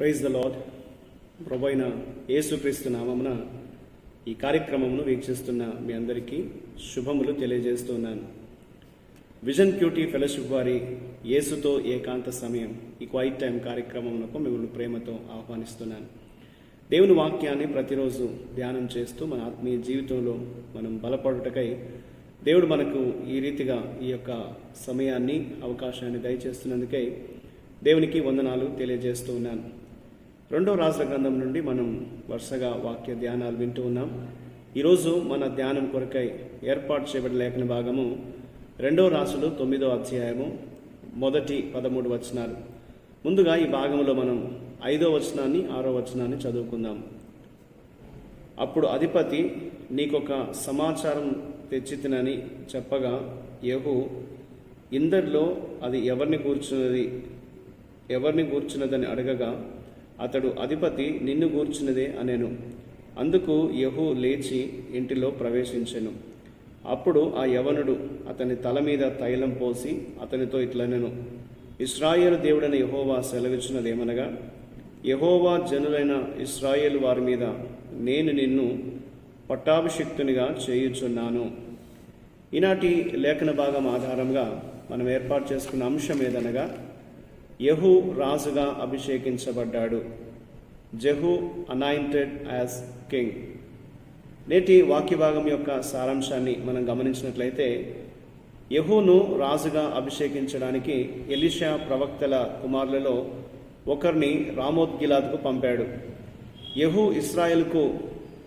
Praise the lord ప్రభు అయిన యేసుక్రీస్తు నామమున ఈ కార్యక్రమమును వీక్షిస్తున్న మీ అందరికీ శుభములు తెలియజేస్తున్నాను. విజన్ క్యూటీ ఫెలోషిప్ వారి యేసుతో ఏకాంత సమయం ఈ క్వైట్ టైం కార్యక్రమమునకు మిమ్మల్ని ప్రేమతో ఆహ్వానిస్తున్నాను. దేవుని వాక్యాన్ని ప్రతిరోజు ధ్యానం చేస్తూ మన ఆత్మీయ జీవితంలో మనం బలపడుటకై దేవుడు మనకు ఈ రీతిగా ఈ యొక్క సమయాన్ని అవకాశాన్ని దయచేస్తున్నందుకై దేవునికి వందనాలు తెలియజేస్తూ ఉన్నాను. రెండో రాజుల గ్రంథం నుండి మనం వరుసగా వాక్య ధ్యానాలు వింటూ ఉన్నాం. ఈరోజు మన ధ్యానం కొరకై ఏర్పాటు చేయబడిన లేఖన భాగము రెండో రాసులు తొమ్మిదో అధ్యాయము మొదటి పదమూడు వచనాలు. ముందుగా ఈ భాగంలో మనం ఐదో వచనాన్ని ఆరో వచనాన్ని చదువుకుందాం. అప్పుడు అధిపతి నీకొక సమాచారం తెచ్చితినని చెప్పగా యహు ఇందరిలో అది ఎవరిని కూర్చున్నది ఎవరిని కూర్చున్నదని అడగగా అతడు అధిపతి నిన్ను గూర్చినదే అనేను. అందుకు యహు లేచి ఇంటిలో ప్రవేశించెను. అప్పుడు ఆ యవనుడు అతని తల మీద తైలం పోసి అతనితో ఇట్లనెను. ఇస్రాయేల్ దేవుడైన యహోవా సెలవిచ్చినదేమనగా యహోవా జనులైన ఇస్రాయేల్ వారి మీద నేను నిన్ను పట్టాభిషిక్తునిగా చేయుచున్నాను. ఈనాటి లేఖన భాగం ఆధారంగా మనం ఏర్పాటు చేసుకున్న అంశం ఏదనగా యహు రాజుగా అభిషేకించబడ్డాడు. Jehu anointed as king. నేటి వాక్య భాగం యొక్క సారాంశాన్ని మనం గమనించినట్లయితే యహూను రాజుగా అభిషేకించడానికి ఎలిషా ప్రవక్తల కుమారులలో ఒకరిని రామోద్గిలాద్కు పంపాడు. యహూ ఇస్రాయెల్కు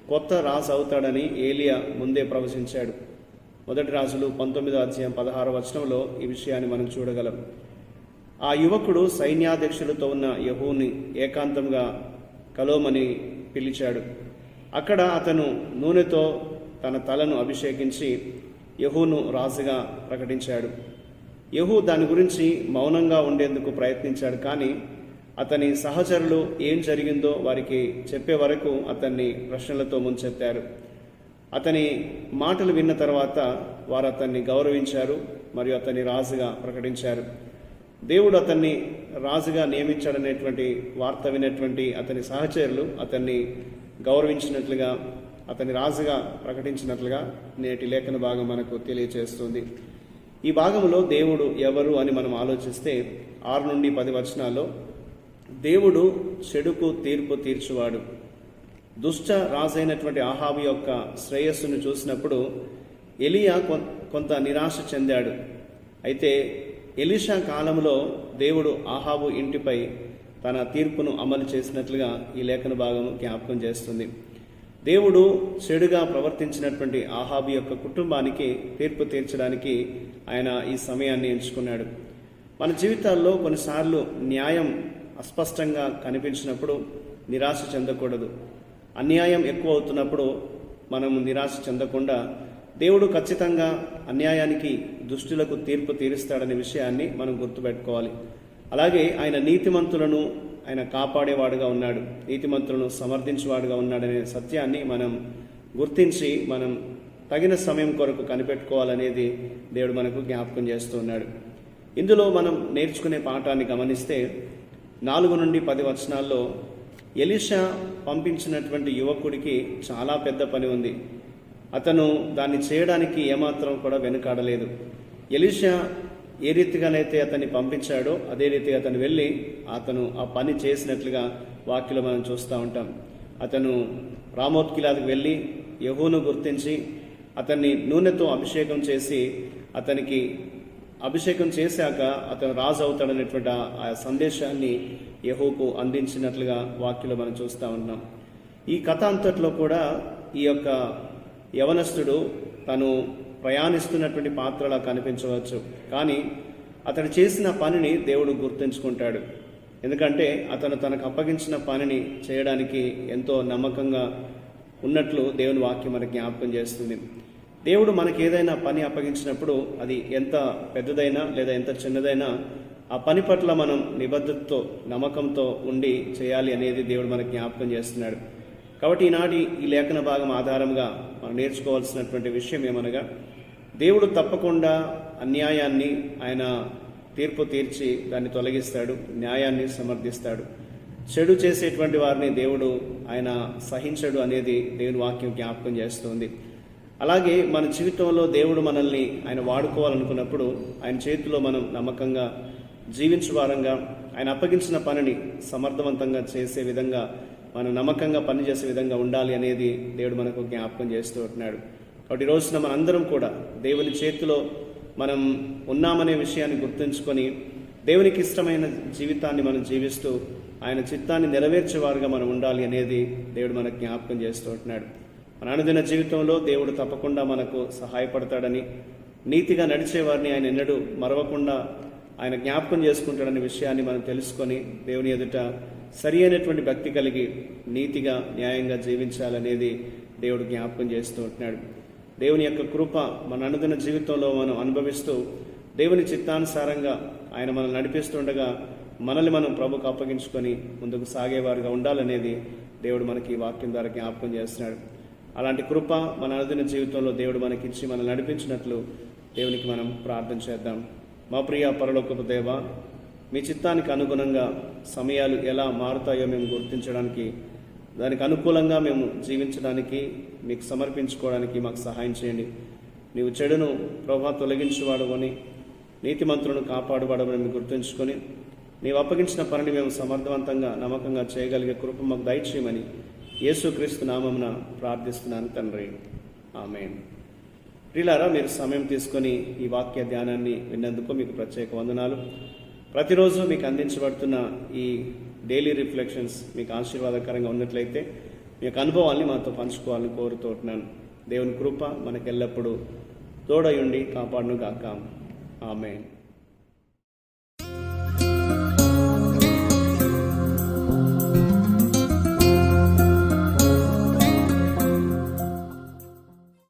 కొత్త రాజు అవుతాడని ఏలియా ముందే ప్రవచించాడు. మొదటి రాజులు పంతొమ్మిదో అధ్యాయం పదహారు వచనంలో ఈ విషయాన్ని మనం చూడగలం. ఆ యువకుడు సైన్యాధ్యక్షులతో ఉన్న యహూని ఏకాంతంగా కలోమని పిలిచాడు. అక్కడ అతను నూనెతో తన తలను అభిషేకించి యహూను రాజుగా ప్రకటించాడు. యహూ దాని గురించి మౌనంగా ఉండేందుకు ప్రయత్నించాడు కానీ అతని సహచరులు ఏం జరిగిందో వారికి చెప్పే వరకు అతన్ని ప్రశ్నలతో ముంచెత్తారు. అతని మాటలు విన్న తర్వాత వారు అతన్ని గౌరవించారు మరియు అతన్ని రాజుగా ప్రకటించారు. దేవుడు అతన్ని రాజుగా నియమించాడనేటువంటి వార్త వినేటువంటి అతని సహచరులు అతన్ని గౌరవించినట్లుగా అతని రాజుగా ప్రకటించినట్లుగా నేటి లేఖన భాగం మనకు తెలియచేస్తుంది. ఈ భాగంలో దేవుడు ఎవరు అని మనం ఆలోచిస్తే ఆరు నుండి పది వచనాల్లో దేవుడు చెడుకు తీర్పు తీర్చువాడు. దుష్ట రాజైనటువంటి ఆహాబు యొక్క శ్రేయస్సును చూసినప్పుడు ఎలియా కొం- కొంత నిరాశ చెందాడు. అయితే ఎలిషా కాలంలో దేవుడు ఆహాబు ఇంటిపై తన తీర్పును అమలు చేసినట్లుగా ఈ లేఖన భాగం జ్ఞాపకం చేస్తుంది. దేవుడు చెడుగా ప్రవర్తించినటువంటి ఆహాబు యొక్క కుటుంబానికి తీర్పు తీర్చడానికి ఆయన ఈ సమయాన్ని ఎంచుకున్నాడు. మన జీవితాల్లో కొన్నిసార్లు న్యాయం అస్పష్టంగా కనిపించినప్పుడు నిరాశ చెందకూడదు. అన్యాయం ఎక్కువ అవుతున్నప్పుడు మనము నిరాశ చెందకుండా దేవుడు ఖచ్చితంగా అన్యాయానికి దుష్టులకు తీర్పు తీరుస్తాడనే విషయాన్ని మనం గుర్తుపెట్టుకోవాలి. అలాగే ఆయన నీతిమంతులను ఆయన కాపాడేవాడుగా ఉన్నాడు. నీతిమంతులను సమర్థించేవాడుగా ఉన్నాడనే సత్యాన్ని మనం గుర్తించి మనం తగిన సమయం కొరకు కనిపెట్టుకోవాలనేది దేవుడు మనకు జ్ఞాపకం చేస్తూ ఉన్నాడు. ఇందులో మనం నేర్చుకునే పాఠాన్ని గమనిస్తే నాలుగు నుండి పది వచనాల్లో ఎలిషా పంపించినటువంటి యువకుడికి చాలా పెద్ద పని ఉంది. అతను దాన్ని చేయడానికి ఏమాత్రం కూడా వెనుకాడలేదు. ఎలిషా ఏ రీతిగానైతే అతన్ని పంపించాడో అదే రీతిగా అతను వెళ్ళి అతను ఆ పని చేసినట్లుగా వాక్యలో మనం చూస్తూ ఉంటాం. అతను రామోత్కిలాదికి వెళ్ళి యహూను గుర్తించి అతన్ని నూనెతో అభిషేకం చేసి అతనికి అభిషేకం చేశాక అతను రాజు అవుతాడనేటువంటి ఆ- ఆ సందేశాన్ని యహోకు అందించినట్లుగా వాక్యలో మనం చూస్తూ ఉన్నాం. ఈ కథ అంతట్లో కూడా ఈ యొక్క యవనస్తుడు తను ప్రయాణిస్తున్నటువంటి పాత్రలా కనిపించవచ్చు. కానీ అతడు చేసిన పనిని దేవుడు గుర్తుంచుకుంటాడు. ఎందుకంటే అతను తనకు అప్పగించిన పనిని చేయడానికి ఎంతో నమ్మకంగా ఉన్నట్లు దేవుని వాక్యం మనకు జ్ఞాపకం చేస్తుంది. దేవుడు మనకి ఏదైనా పని అప్పగించినప్పుడు అది ఎంత పెద్దదైనా లేదా ఎంత చిన్నదైనా ఆ పని పట్ల మనం నిబద్ధతతో నమ్మకంతో ఉండి చేయాలి అనేది దేవుడు మనకు జ్ఞాపకం చేస్తున్నాడు. కాబట్టి ఈనాటి ఈ లేఖన భాగం ఆధారంగా మనం నేర్చుకోవాల్సినటువంటి విషయం ఏమనగా దేవుడు తప్పకుండా అన్యాయాన్ని ఆయన తీర్పు తీర్చి దాన్ని తొలగిస్తాడు న్యాయాన్ని సమర్థిస్తాడు. చెడు చేసేటువంటి వారిని దేవుడు ఆయన సహించడు అనేది దేవుని వాక్యం జ్ఞాపకం చేస్తుంది. అలాగే మన జీవితంలో దేవుడు మనల్ని ఆయన వాడుకోవాలనుకున్నప్పుడు ఆయన చేతిలో మనం నమ్మకంగా జీవించు వారంగా ఆయన అప్పగించిన పనిని సమర్థవంతంగా చేసే విధంగా మనం నమ్మకంగా పనిచేసే విధంగా ఉండాలి అనేది దేవుడు మనకు జ్ఞాపకం చేస్తూ ఉంటున్నాడు. కాబట్టి ఈ రోజున మనందరం కూడా దేవుని చేతిలో మనం ఉన్నామనే విషయాన్ని గుర్తుంచుకొని దేవునికి ఇష్టమైన జీవితాన్ని మనం జీవిస్తూ ఆయన చిత్తాన్ని నెరవేర్చేవారుగా మనం ఉండాలి అనేది దేవుడు మనకు జ్ఞాపకం చేస్తూ ఉంటున్నాడు. మన అనుదిన జీవితంలో దేవుడు తప్పకుండా మనకు సహాయపడతాడని నీతిగా నడిచేవారిని ఆయన ఎన్నడూ మరవకుండా ఆయన జ్ఞాపకం చేసుకుంటాడనే విషయాన్ని మనం తెలుసుకొని దేవుని ఎదుట సరి అయినటువంటి భక్తి కలిగి నీతిగా న్యాయంగా జీవించాలనేది దేవుడు జ్ఞాపకం చేస్తూ ఉంటున్నాడు. దేవుని యొక్క కృప మన అనుదిన జీవితంలో మనం అనుభవిస్తూ దేవుని చిత్తానుసారంగా ఆయన మనల్ని నడిపిస్తుండగా మనల్ని మనం ప్రభుకు అప్పగించుకొని ముందుకు సాగేవారుగా ఉండాలనేది దేవుడు మనకి ఈ వాక్యం ద్వారా జ్ఞాపకం చేస్తున్నాడు. అలాంటి కృప మన అనుదిన జీవితంలో దేవుడు మనకిచ్చి మనల్ని నడిపించినట్లు దేవునికి మనం ప్రార్థన చేద్దాం. మా ప్రియ పరలోకపు దేవ మీ చిత్తానికి అనుగుణంగా సమయాలు ఎలా మారుతాయో మేము గుర్తించడానికి దానికి అనుకూలంగా మేము జీవించడానికి మీకు సమర్పించుకోవడానికి మాకు సహాయం చేయండి. నీవు చెడును ప్రభా తొలగించేవాడవని నీతిమంతులను కాపాడువాడమని మేము గుర్తుంచుకొని నీవు అప్పగించిన పనిని మేము సమర్థవంతంగా నమ్మకంగా చేయగలిగే కృప మాకు దయచేయమని యేసుక్రీస్తు నామమున ప్రార్థిస్తున్నాను తండ్రి. ఆమెను. ప్రిలారా మీరు సమయం తీసుకొని ఈ వాక్య ధ్యానాన్ని విన్నందుకు మీకు ప్రత్యేక వందనాలు. ప్రతిరోజు మీకు అందించబడుతున్న ఈ డైలీ రిఫ్లెక్షన్స్ మీకు ఆశీర్వాదకరంగా ఉన్నట్లయితే మీ యొక్క అనుభవాల్ని మాతో పంచుకోవాలని కోరుతుంటున్నాను దేవుని కృప మనకెల్లప్పుడూ తోడయుండి కాపాడును గాక ఆమె